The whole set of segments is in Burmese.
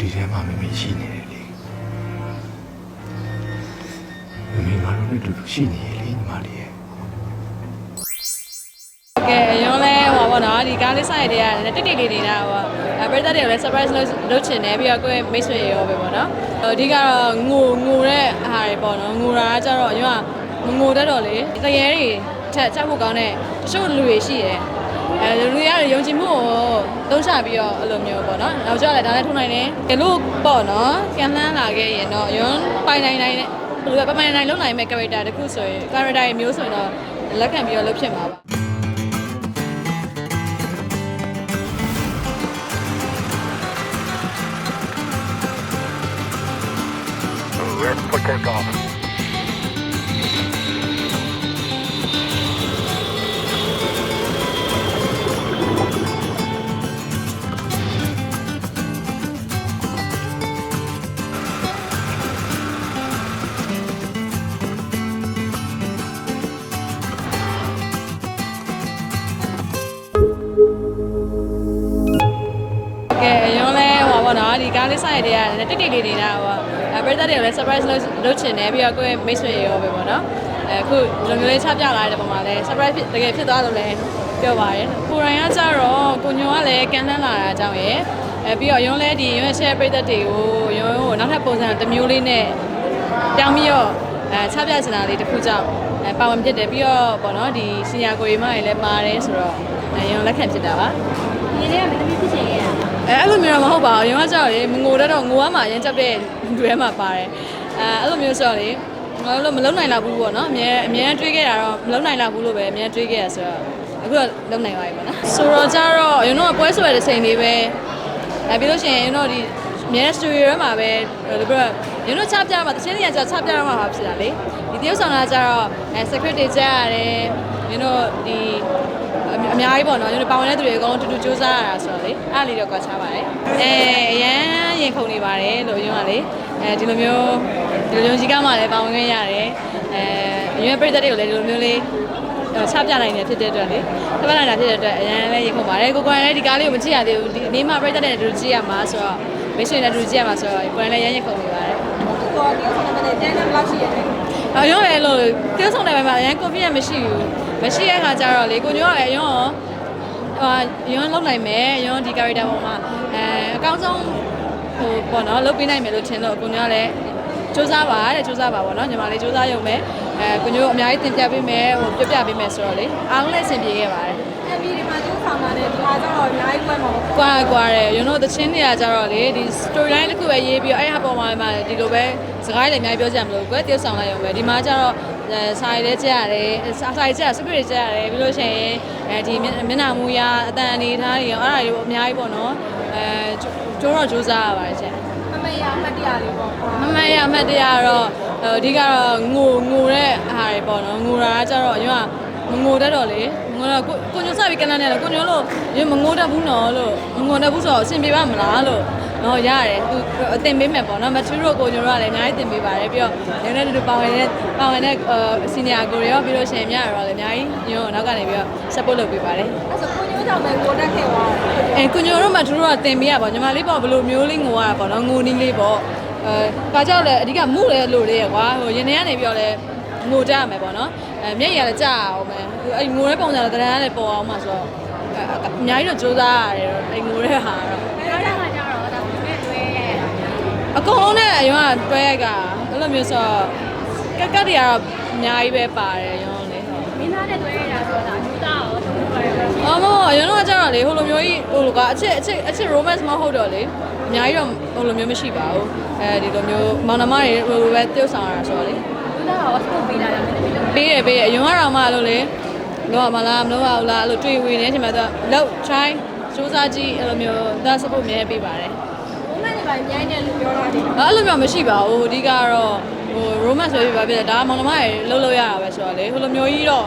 ဒီထဲမှာမမေရှိနေတယ်လေမမေငါတို့နဲ့တူတူရှိနေရလေညီမလေးရဲ့ကဲရုံးလဲဟောပါတော့ဒီကားလေးဆိုင်တွေကလည်းတိတ်တိတ်လေးနေတာဟောအဲပရိသတ်တွေကိုလည်း surprise လုပ်လုပ်ချင်တယ်ပြီးတော့ကိုယ့်ရဲ့မိတ်ဆွေရောပဲပေါ့နော်အဓိကတော့ငိုငိုတဲ့အားတွေပေါ့နော်ငိုတာကကြတော့ရုံးကမငိုတတ်တော့လေတရေတွေထက်ချက်ဖို့ကောင်းတဲ့တချို့လူတွေရှိတယ် အဲလူတွေကတော့ယုံကြည်မှုကိုသုံးချပြီးတော့အဲ့လိုမျိုးပေါ့နော်နောက်ကျတော့လည်းဒါလည်းထုံနိုင်တယ်ကဲလို့ပေါ့နော်ကန်လှမ်းလာခဲ့ရင်တော့ရုံးပိုင်နိုင်နိုင်နဲ့ဘယ်လိုပဲပိုင်နိုင်နိုင်လုံနိုင်မဲ့ character တခုဆိုရင် character ရဲ့မျိုးဆိုရင်တော့လက်ခံပြီးတော့လုပ်ဖြစ်မှာပါကဲ ကားလေးဆိုင်တွေကလည်းတိတ်တိတ်လေးနေတာဟောအဲပရိသတ်တွေကိုလည်း surprise လုပ်လုပ်ချင်တယ်ပြီးတော့ကိုယ့်ရဲ့မိတ်ဆွေရောပဲပေါ့နော်အဲအခုဒီလိုမျိုးလေးချပြလာတဲ့ပုံမှာလဲ surprise ဖြစ်တကယ်ဖြစ်သွားလို့လဲပြောပါရယ်ကိုရိုင်းကကြတော့ကိုညိုကလည်းကန်လှမ်းလာတာအကြောင်းရယ်အဲပြီးတော့ရုံးလဲဒီရုံးရဲ့ share ပရိသတ်တွေကိုရုံးကိုနောက်ထပ်ပုံစံတစ်မျိုးလေးနဲ့ပြောင်းပြီးတော့အဲချပြချင်တာလေးတစ်ခုကြောင့်အဲပါဝင်ဖြစ်တယ်ပြီးတော့ပေါ့နော်ဒီစင်ညာကိုရီမတွေလည်းပါတယ်ဆိုတော့အဲရုံးလက်ခံဖြစ်တာပါဒီနေ့ကမသမီးဖြစ်ချင်ရတာ အဲအဲ့လိုမျိုးတော့မဟုတ်ပါဘူးရုံးကကြောက်လေမငိုတတ်တော့ငိုရမှာရမ်းကြက်တဲ့တွေထဲမှာပါတယ်အဲအဲ့လိုမျိုးဆိုတော့လေငါတို့မလုံနိုင်တော့ဘူးပေါ့နော်အများအများတွေးခဲ့တာတော့မလုံနိုင်တော့ဘူးလို့ပဲအများတွေးခဲ့ရဆိုတော့အခုတော့လုံနိုင်ပါပြီပေါ့နော်ဆိုတော့ကြတော့ရုံတော့ပွဲဆွဲတဲ့ချိန်လေးပဲအဲပြီးလို့ရှိရင်ရုံတော့ဒီအများစတူဒီယိုထဲမှာပဲဒီဘက်ရုံတော့ချပြမှာတချင်းတွေကကြာချပြတော့မှာဖြစ်တာလေဒီတရုပ်ဆောင်တာကြတော့အဲ secret တွေကြားရတယ်ရုံတော့ဒီအအ များကြီးပေါ့နော်ကျွန်တော်ပါဝင်တဲ့သူတွေအကုန်လုံးတူတူစူးစမ်းရတာဆိုတော့လေအားလေးတော့ကွာချပါတယ်အဲအရန်ရင်ခုန်နေပါတယ်လို့ပြောရလေအဲဒီလိုမျိုးဒီလိုမျိုးကြီးကားမှလည်းပါဝင်ခွင့်ရတယ်အဲအရွယ်ပြည်သက်တွေကိုလည်းဒီလိုမျိုးလေးချပြနိုင်တယ်ဖြစ်တဲ့အတွက်လေချပြနိုင်တာဖြစ်တဲ့အတွက်အရန်လည်းရင်ခုန်ပါတယ်ကိုကိုယ်လည်းဒီကားလေးကိုမကြည့်ရသေးဘူးဒီနေ့မှပြည်သက်တဲ့တူကြည့်ရမှာဆိုတော့မိတ်ဆွေနဲ့တူကြည့်ရမှာဆိုတော့ကိုယ်လည်းရန်ရင်ခုန်နေပါတယ်ကိုဒီဆောင်တဲ့တန်းတန်းဘလောက်ရှိရတယ်အရုံးလည်းလို့ tiêu ဆောင်တယ်မှာအရင် confidence မရှိဘူး မရှိတဲ့ခါကျတော့လေကိုညောကလည်းအရုံးရောဟာရုံးလုံးနိုင်မယ်ရုံးဒီ character ပေါ်မှာအဲအကောင်းဆုံးဟိုပေါ့နော်လုပ်ပေးနိုင်မယ်လို့ထင်လို့ကိုညောကလည်းစူးစမ်းပါတဲ့စူးစမ်းပါပေါ့နော်ညီမလေးစူးစမ်းရုံပဲအဲကိုညောအများကြီးတင်ပြပေးမယ်ဟိုပြပြပေးမယ်ဆိုတော့လေအားလုံးလည်းအဆင်ပြေခဲ့ပါတယ်အမီဒီမှာကျိုးဆောင်တာနဲ့ဒီမှာကျတော့အများကြီးပွဲမှာပေါ့ကွာကွာတယ်ရုံတို့သချင်းတွေကကြတော့လေဒီ story line တစ်ခုပဲရေးပြီးတော့အဲ့ဟာပေါ်မှာမှဒီလိုပဲစကားတွေအများကြီးပြောကြမလို့ကွယ်တယောက်ဆောင်လိုက်ရုံပဲဒီမှာကျတော့ အဲစာရီလည်းကြားရတယ်စာစာရီကြား script တွေကြားရတယ်ပြီးလို့ရှိရင်အဲဒီမျက်မျက်နှာမူရအတန်အနေထားတွေရောအဲ့ဒါတွေအများကြီးပေါ့နော်အဲကျိုးတော့စူးစားရပါတယ်ရှင်မမရအမှတ်တရလေးပေါ့မမရအမှတ်တရတော့အဓိကတော့ငိုငိုတဲ့အားတွေပေါ့နော်ငိုတာကကြတော့ရွာမငိုတတ်တော့လေ ငိုတော့ကိုကိုညိုစပြီးကနန်းနေတယ်ကိုညိုလို့ရမငိုတတ်ဘူးနော်လို့မငိုတတ်ဘူးဆိုတော့အဆင်ပြေပါမလားလို့တော့ရတယ်သူအတင်ပေးမယ်ပေါ့နော်မထူးတို့ကိုညိုတို့ကလည်းအများကြီးတင်ပေးပါတယ်ပြီးတော့နည်းနည်းတူပါဝင်တဲ့ပါဝင်တဲ့စီနီယာကိုရောပြီးလို့ရှိရင်မြရတော့လည်းအများကြီးညိုနောက်ကနေပြီးတော့ support လုပ်ပေးပါတယ်အဲ့ဆိုကိုညိုးကြောင့်ပဲကိုတက်ခဲ့သွားအဲကိုညိုတို့မှသူတို့ကတင်ပေးရပါညီမလေးပေါ့ဘယ်လိုမျိုးလေးငိုရတာပေါ့နော်ငိုနီးလေးပေါ့အဲကာကြောက်လဲအဓိကမှုလဲလို့လေးရကွာဟိုရင်ထဲကနေပြီးတော့လဲ ငိုကြရမယ်ပေါ့နော်အဲမျက်ရည်ကလည်းကြာအောင်မယ်အဲငိုတဲ့ပုံစံတော့တရမ်းလည်းပေါ်အောင်မှာဆိုတော့အများကြီးတော့စူးစမ်းရတယ်အဲငိုတဲ့ဟာတော့အဲ့ဒါမှကျတော့ဒါနဲ့တွဲရအကုန်လုံးနဲ့အရင်ကတွဲရိုက်ကအဲ့လိုမျိုးဆိုတော့ကက်ကက်တွေကတော့အများကြီးပဲပါတယ်ရောလေဟုတ်မင်းသားနဲ့တွဲရတာဆိုတာအမျိုးသားရောတုံးတွဲရတာ။အော်မဟုတ်အရင်တော့ကျတော့လေဟိုလိုမျိုးကြီးဟိုလိုကအချစ်အချစ်အချစ် romance မဟုတ်တော့လေအများကြီးတော့ဟိုလိုမျိုးမရှိပါဘူး။အဲဒီလိုမျိုးမောင်နှမတွေဟိုလိုပဲတယောက်ဆောင်ရတာဆိုတော့လေအမျိုး သားရောစပုတ်ပေးလာတာမင်းသမီးတို့ပေးရပေးရအရင်ကတော့မှလို့လေလောမလားမလို့ပါဘူးလားအဲ့လိုတွေ့ဝင်နေချိန်မှာတော့လောက် try စူးစမ်းကြည့်အဲ့လိုမျိုးဒါ support အများကြီးပေးပါတယ်ဘုံနဲ့ညီမအများကြီးနဲ့လူပြောတာဒီ။အဲ့လိုမျိုးမရှိပါဘူးအဓိကတော့ဟို romance ပဲပြပါပြတယ်ဒါကမောင်နှမတွေလှုပ်လှုပ်ရတာပဲဆိုတော့လေဟိုလိုမျိုးကြီးတော့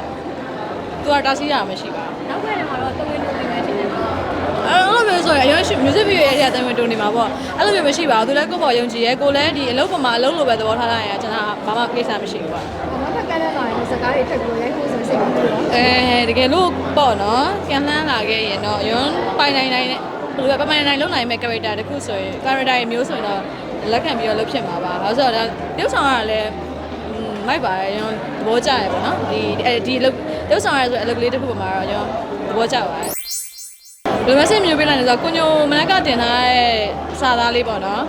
သူကတားဆီးရတာမရှိပါဘူးနောက်ပိုင်းမှာတော့တဝင်းတို့နေမယ်ထင်တယ်ပေါ့အဲ့လိုမျိုးဆိုရင်အရင် music video ရဲ့အရာတမ်းဝင်တုံနေမှာပေါ့အဲ့လိုမျိုးမရှိပါဘူးသူလည်းကိုယ့်ဘော်ယုံကြည်ရဲကိုလည်းဒီအလုပ်ပေါ်မှာအလုပ်လိုပဲသဘောထားလိုက်ရင်ကျွန်တော် ဘာမှကိစ္စမရှိဘူးပေါ့ဘာမှကလည်းလာရင်စကားတွေထပ်ပြီးရိုက်ဖို့ဆိုစိတ်ကူးလို့အဲတကယ်လို့ပေါ့နော်ကန်လှမ်းလာခဲ့ရင်တော့အရင်ပိုင်နိုင်နိုင်နဲ့ဘယ်လိုပဲပပန်နိုင်လုံနိုင်မဲ့ character တစ်ခုဆိုရင် character ရဲ့မျိုးဆိုရင်တော့လက်ခံပြီးတော့လုပ်ဖြစ်မှာပါဘာလို့ဆိုတော့ဒါတယောက်ဆောင်ကလည်းမိုက်ပါတယ်ကျွန်တော်သဘောကျရပေါ့နော်ဒီဒီလုပ်တယောက်ဆောင်ရဆိုအလုပ်ကလေးတစ်ခုပေါ်မှာတော့ကျွန်တော်သဘောကျပါတယ်ဘယ်လိုမစင်မျိုးပေးလိုက်လဲဆိုတော့ကိုညိုမနက်ကတင်ထားတဲ့စာသားလေးပေါ့နော်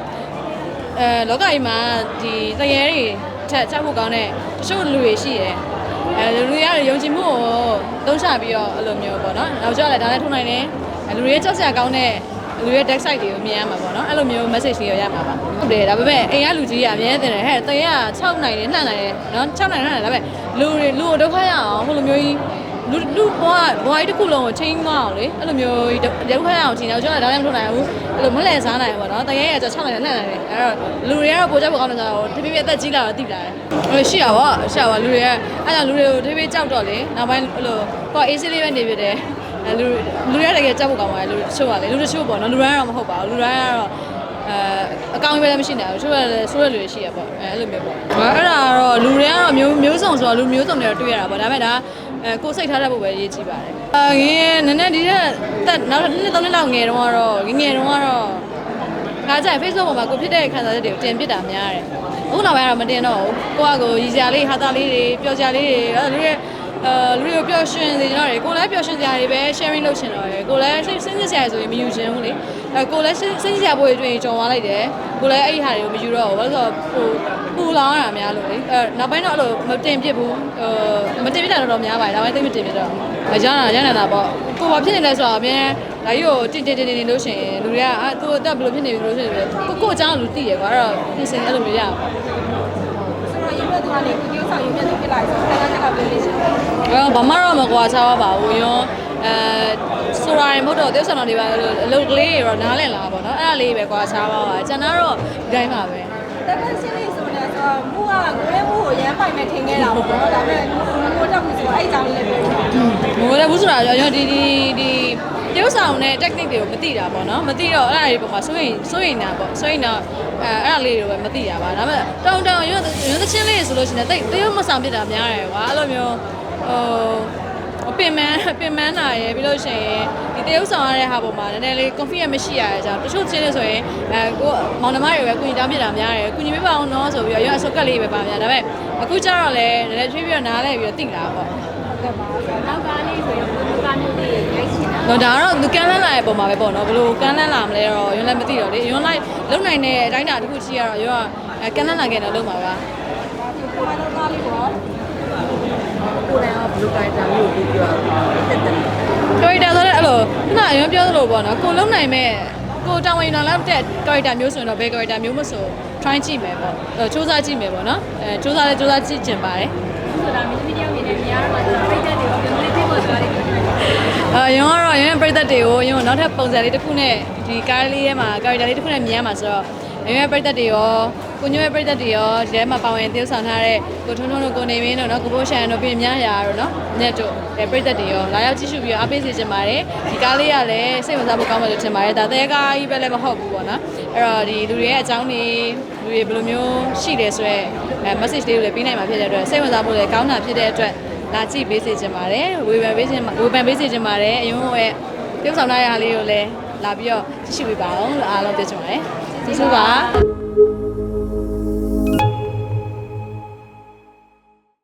အဲလောကကြီးမှာဒီတရေတွေ ထက်ချက်ဖို့ကောင်းတဲ့တချို့လူတွေရှိတယ်အဲလူတွေကတော့ယုံကြည်မှုကိုသုံးချပြီးတော့အဲ့လိုမျိုးပေါ့နော်နောက်ကျတော့လည်းဒါလည်းထုံနိုင်တယ်အဲလူတွေကြောက်စရာကောင်းတဲ့လူတွေ deck side တွေကိုမြင်ရမှာပေါ့နော်အဲ့လိုမျိုး message လေးရရမှာပါဟုတ်တယ်ဒါပေမဲ့အိမ်ကလူကြီးကအမြဲတမ်းတယ်ဟဲ့တရေက6နိုင်တယ်နှံ့နိုင်တယ်နော်6နိုင်တယ်နှံ့နိုင်တယ်ဒါပေမဲ့လူတွေလူကိုဒုက္ခရအောင်ဟိုလိုမျိုးကြီး လူလူဘွားဘွားကြီးတစ်ခုလုံးကိုချိန်မအောင်လေအဲ့လိုမျိုးဒုက္ခရအောင်ချိန်တော့ကျွန်တော်ဒါလည်းမလုပ်နိုင်ဘူးအဲ့လိုမလဲစားနိုင်ဘူးပေါ့နော်တကယ်ရကျ6နိုင်တယ်နှက်နိုင်တယ်အဲ့တော့လူတွေကတော့ပိုကြောက်ဖို့ကောင်းတယ်ဆိုတော့တဖြည်းဖြည်းအသက်ကြီးလာတော့သိလာတယ်ဟိုရှိရပါရှိရပါလူတွေကအဲ့ကြောင့်လူတွေကိုတဖြည်းဖြည်းကြောက်တော့လေနောက်ပိုင်းအဲ့လိုကိုအေးဆေးလေးပဲနေပြတယ်အဲ့လူလူတွေကတကယ်ကြောက်ဖို့ကောင်းပါတယ်လူတချို့ကလေလူတချို့ပေါ့နော်လူတိုင်းကတော့မဟုတ်ပါဘူးလူတိုင်းကတော့အဲအကောင့်ပဲလည်းမရှိနိုင်ဘူးသူကလည်းဆိုးရလူတွေရှိရပေါ့အဲအဲ့လိုမျိုးပေါ့အဲ့ဒါကတော့လူတွေကတော့မျိုးမျိုးစုံဆိုတော့လူမျိုးစုံတွေတော့တွေ့ရတာပေါ့ဒါပေမဲ့ဒါ အဲကိုယ်စိတ်ထားတတ်ဖို့ပဲအရေးကြီးပါတယ်အာငယ်နည်းနည်းဒီတက်တက်နောက်တစ်နှစ်သုံးနှစ်လောက်ငယ်တုန်းကတော့ငယ်ငယ်တုန်းကတော့ခါကျရင် Facebook ပေါ်မှာကိုဖြစ်တဲ့ခံစားချက်တွေကိုတင်ပြတာများတယ်အခုနောက်ပိုင်းကတော့မတင်တော့ဘူးကိုကကိုရည်စရာလေးဟာတာလေးတွေပျော်စရာလေးတွေအဲ့လိုတွေအဲလူတွေကိုပျော်ရွှင်စေကြတယ်ကိုလည်းပျော်ရွှင်စရာတွေပဲ sharing လုပ်ချင်တော့တယ်ကိုလည်းစိတ်စဉ်းစားစရာဆိုရင်မယူချင်ဘူးလေ အဲကိုလည်းစဉ်းစားစရာဘိုးတွေတွေ့ရင်ကြုံသွားလိုက်တယ်ကိုလည်းအဲ့ဒီဟာတွေကိုမယူတော့ဘူးဘာလို့ဆိုတော့ဟိုပူလောင်ရတာများလို့လေအဲနောက်ပိုင်းတော့အဲ့လိုမတင်ပြစ်ဘူးဟိုမတင်ပြစ်တာတော့များပါတယ်ဒါပေမဲ့သိမတင်ပြစ်တော့အရမ်းတာရမ်းနေတာပေါ့ကိုဘာဖြစ်နေလဲဆိုတော့အမြဲဒါကြီးကိုတင်တင်တင်တင်လို့ရှိရင်လူတွေကအာသူအသက်ဘယ်လိုဖြစ်နေပြီလို့ရှိရင်ကိုကိုအကြောင်းလူသိရကွာအဲ့တော့ပြင်ဆင်အဲ့လိုမျိုးရပါဆိုတော့ရေဘက်သူကနေကိုကျိုး ဆောင်ရေဘက်သူဖြစ်လာဆိုတော့ခဏခဏလေးလေးရှိတယ်အဲဘာမှတော့မကွာချပါဘူးရောအဲဆိုရိုင်းမဟုတ်တော့တေးဆောင်တော်တွေပါအလုပ်ကလေးတွေတော့နားလည်လာပါတော့အဲ့ဒါလေးပဲကွာချပါပါကျွန်တော်တော့ဒီတိုင်းပါပဲတကယ်ရှင်းလေးဆိုတော့ဆိုတော့မူကကိုရဲမူကိုရမ်းပိုင်မဲ့ထင်ခဲ့တာပေါ့နော်ဒါပေမဲ့မူတော့ဘူးဆိုတော့အဲ့အကြောင်းလေးလည်းပြောပြမဟုတ်လည်းဘူးဆိုတာရောဒီဒီဒီတေး ဆောင်တဲ့ technique တွေကိုမသိတာပေါ့နော်မသိတော့အဲ့ဒါတွေပုံမှာစိုးရင်စိုးရင်တာပေါ့စိုးရင်တော့အဲအဲ့ဒါလေးတွေပဲမသိတာပါဒါပေမဲ့တောင်းတောင်းရွံ့ရွံ့သချင်းလေးဆိုလို့ရှိရင်တိတ်တေးမဆောင်ပြတာများတယ်ကွာအဲ့လိုမျိုးဟိုပင်မန်းပင်မန်းတာရယ်ပြီးလို့ရှိရင်ဒီတရုပ်ဆောင်ရတဲ့ဟာပေါ်မှာနည်းနည်းလေး confidence မရှိရတဲ့ကြောင့်တချို့ချင်းတွေဆိုရင်အဲကိုမောင်နှမတွေပဲကုညီတောင်းပြတာများတယ်ကုညီမပါအောင်နော်ဆိုပြီးတော့ရွံ့အစုပ်ကက်လေးပဲပါများဒါပေမဲ့အခုကျတော့လည်းနည်းနည်းထွေးပြီးတော့နားလဲပြီးတော့တိလာပေါ့နောက်ကားလေးဆိုရင်ဒီကားမျိုးလေးရိုက်ချင် တာတော့ဒါကတော့သူကန်းလန်းလာတဲ့ပုံမှာပဲပေါ့နော်ဘယ်လိုကန်းလန်းလာမလဲတော့ရွံ့လည်းမသိတော့လေရွံ့လိုက်လုံနိုင်တဲ့အတိုင်းတာတစ်ခုရှိရတော့ရွံ့ကကန်းလန်းလာခဲ့တော့လုံမှာပါဒီကိုကတော့ကားလေးပေါ့ကိုယ်တိုင်ကဘလူးကိုင်တာမျိုးကိုပြောတက်တယ် character ဆိုတော့အဲ့လိုခုနအရင်ပြောသလိုပေါ့နော်ကိုလုံနိုင်မဲ့ကိုတောင်ဝင်တော်လောက်တဲ့ character မျိုးဆိုရင်တော့ဘယ် character မျိုးမဆို try ကြည့်မယ်ပေါ့အဲစူးစမ်းကြည့်မယ်ပေါ့နော်အဲစူးစမ်းလဲစူးစမ်းကြည့်ကျင်ပါတယ်ဆိုတာမင်းသမီးတယောက်အနေနဲ့မြင်ရတော့ဆိုတော့ပြိတ္တတွေရော ဒီလေးပြေပေါ်သွားတယ်အာရုံကတော့ရုံပြိသက်တွေကိုရုံနောက်ထပ်ပုံစံလေးတစ်ခုနဲ့ဒီကားလေးထဲမှာ character လေးတစ်ခုနဲ့မြင်ရမှာဆိုတော့ရုံရဲ့ပြိသက်တွေရောကိုညွန့်ရဲ့ပြိသက်တွေရောဒီထဲမှာပါဝင်သရုပ်ဆောင်ထားတဲ့ကိုထွန်းထွန်းတို့ကိုနေမင်းတို့နော်ကိုဘိုးရှန်တို့ပြင်များရာတို့နော်ညက်တို့အဲပြိသက်တွေရောလာရောက်ကြည့်ရှုပြီးတော့အားပေးစေချင်ပါတယ်ဒီကားလေးကလည်းစိတ်ဝင်စားဖို့ကောင်းမယ်လို့ထင်ပါတယ်ဒါတဲကားကြီးပဲလည်းမဟုတ်ဘူးပေါ့နော်အဲ့တော့ဒီလူတွေရဲ့အကြောင်းတွေလူတွေဘယ်လိုမျိုးရှိတယ်ဆိုတော့အဲ message လေးကိုလည်းပေးနိုင်မှာဖြစ်တဲ့အတွက်စိတ်ဝင်စားဖို့လည်းကောင်းတာဖြစ်တဲ့အတွက် လာကြည့်ပေးစေချင်ပါတယ်ဝေဖန်ပေးခြင်းဝေဖန်ပေးစေချင်ပါတယ်အယုံရဲ့ပြုတ်ဆောင်ထားတဲ့ဟာလေးကိုလည်းလာပြီးတော့ကြည့်ရှုပေးပါအောင်လို့အားလုံးပြောချင်ပါတယ်ကျေးဇူးပါ